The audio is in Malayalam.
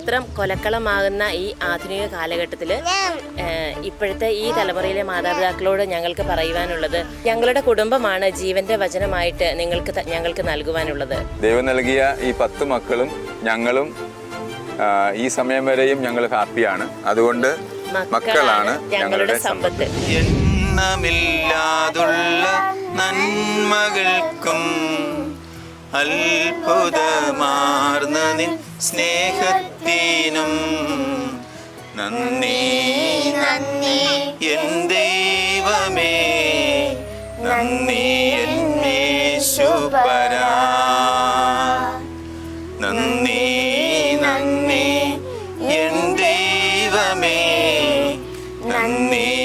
മാത്രം കൊലക്കളമാകുന്ന ഈ ആധുനിക കാലഘട്ടത്തിൽ ഇപ്പോഴത്തെ ഈ തലമുറയിലെ മാതാപിതാക്കളോട് ഞങ്ങൾക്ക് പറയുവാനുള്ളത് ഞങ്ങളുടെ കുടുംബമാണ് ജീവന്റെ വചനമായിട്ട് നിങ്ങൾക്ക് ഞങ്ങൾക്ക് നൽകുവാനുള്ളത്. ദൈവം നൽകിയ ഈ പത്ത് മക്കളും ഞങ്ങളും ഈ സമയം വരെയും ഞങ്ങൾ ഹാപ്പിയാണ്. അതുകൊണ്ട് മക്കളാണ് ഞങ്ങളുടെ സമ്പത്ത്. എണ്ണമില്ലാതുള്ള നന്മകൾക്കും അത്ഭുതമാർന്ന നിൻ സ്നേഹത്തിനും നന്ദി നന്ദി. എൻ ദൈവമേ നന്ദി എന്നേശുപരാ നന്ദി നന്ദി. എൻ ദൈവമേ നന്ദി.